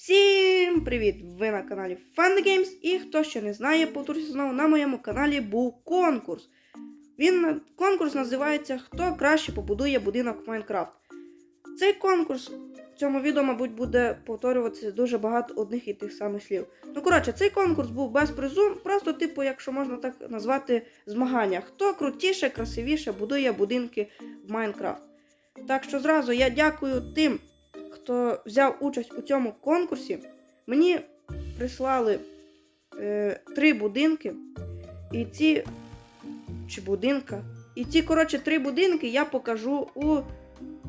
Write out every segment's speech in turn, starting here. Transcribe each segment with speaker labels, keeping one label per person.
Speaker 1: Всім привіт! Ви на каналі Fun Games і хто ще не знає, повторюся знову, на моєму каналі був конкурс. Він конкурс називається Хто краще побудує будинок в Майнкрафт. Цей конкурс в цьому відео, мабуть, буде повторюватися дуже багато одних і тих самих слів. Ну, коротше, цей конкурс був без призу, просто, типу, якщо можна так назвати, змагання. Хто крутіше, красивіше будує будинки в Майнкрафт. Так що зразу я дякую тим, хто взяв участь у цьому конкурсі. Мені прислали е, три будинки. І ці. Чи будинка? І ці, коротше, три будинки я покажу у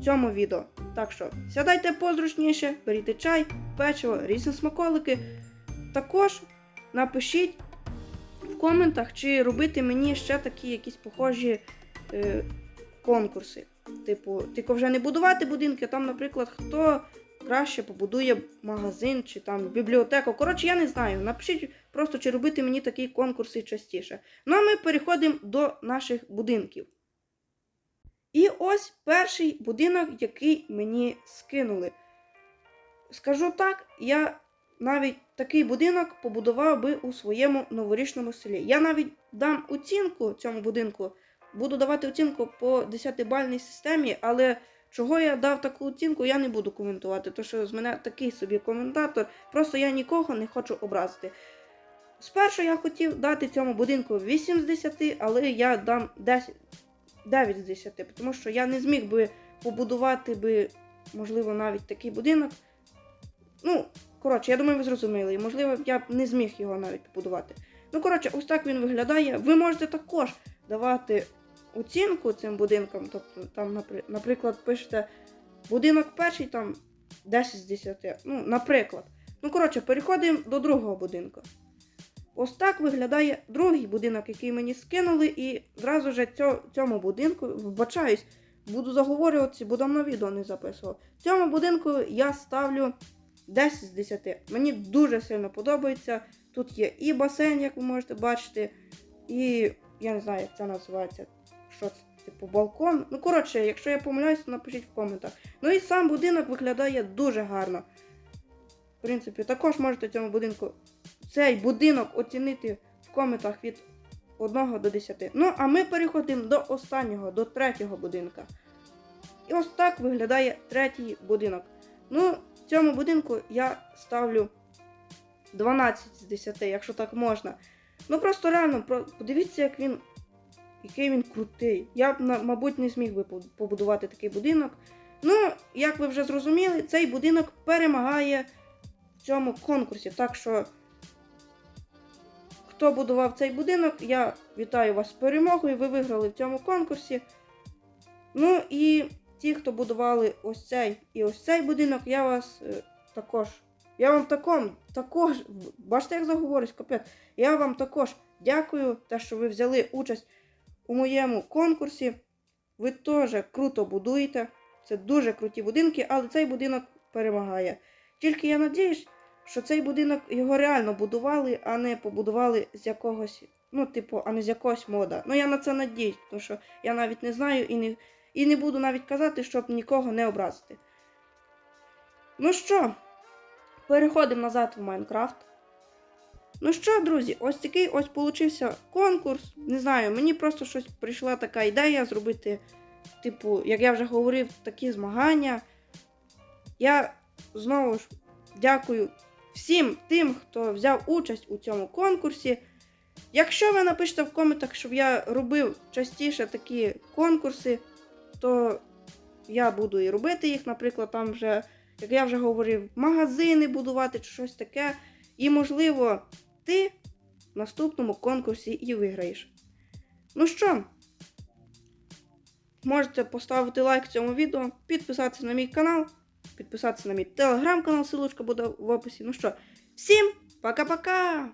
Speaker 1: цьому відео. Так що сядайте позручніше, беріть чай, печиво, різні смаколики. Також напишіть в коментах, чи робити мені ще такі якісь похожі е, конкурси. Типу, тільки вже не будувати будинки, там, наприклад, хто краще побудує магазин чи там бібліотеку. Коротше, я не знаю. Напишіть просто, чи робити мені такі конкурси частіше. Ну а ми переходимо до наших будинків. І ось перший будинок, який мені скинули. Скажу так, я навіть такий будинок побудував би у своєму новорічному селі. Я навіть дам оцінку цьому будинку. Буду давати оцінку по 10-бальній системі, але чого я дав таку оцінку, я не буду коментувати, тому що з мене такий собі коментатор. Просто я нікого не хочу образити. Спершу я хотів дати цьому будинку 8 з 10, але я дам 10, 9 з 10, тому що я не зміг би побудувати би, можливо, навіть такий будинок. Ну, коротше, я думаю, ви зрозуміли. Можливо, я б не зміг його навіть побудувати. Ну, коротше, ось так він виглядає. Ви можете також давати оцінку цим будинкам. Тобто, там, наприклад, пишете будинок перший, там 10 з 10. Ну, наприклад. Ну, коротше, переходимо до другого будинку. Ось так виглядає другий будинок, який мені скинули, і зразу ж цьо- цьому будинку, вбачаюсь, буду заговорюватися, бо давно відео не записував. Цьому будинку я ставлю 10 з 10. Мені дуже сильно подобається. Тут є і басейн, як ви можете бачити, і я не знаю, як це називається. Що це, типу, балкон. Ну, коротше, якщо я помиляюсь, то напишіть в коментах. Ну і сам будинок виглядає дуже гарно. В принципі, також можете цьому будинку цей будинок оцінити в коментах від 1 до 10. Ну, а ми переходимо до останнього, до третього будинка. І ось так виглядає третій будинок. Ну, цьому будинку я ставлю 12 з 10, якщо так можна. Ну просто реально, подивіться, як він. Який він крутий. Я б, мабуть, не зміг би побудувати такий будинок. Ну, як ви вже зрозуміли, цей будинок перемагає в цьому конкурсі. Так що, хто будував цей будинок, я вітаю вас з перемогою. Ви виграли в цьому конкурсі. Ну і ті, хто будували ось цей і ось цей будинок, я вас е, також. Я вам таком, також, бачите, як заговорюсь, капець. Я вам також дякую, те, що ви взяли участь у моєму конкурсі. Ви теж круто будуєте. Це дуже круті будинки, але цей будинок перемагає. Тільки я надіюсь, що цей будинок його реально будували, а не побудували з якогось, ну, типу, а не з якогось мода. Ну я на це надіюсь, тому що я навіть не знаю і не, і не буду навіть казати, щоб нікого не образити. Ну що, переходимо назад в Майнкрафт. Ну що, друзі, ось такий ось получився конкурс. Не знаю, мені просто щось прийшла така ідея зробити, типу, як я вже говорив, такі змагання. Я знову ж дякую всім тим, хто взяв участь у цьому конкурсі. Якщо ви напишете в коментах, щоб я робив частіше такі конкурси, то я буду і робити їх, наприклад, там вже, як я вже говорив, магазини будувати чи щось таке. І, можливо, ти в наступному конкурсі і виграєш. Ну що, можете поставити лайк цьому відео, підписатися на мій канал, підписатися на мій телеграм-канал, ссылочка буде в описі. Ну що, всім пока-пока!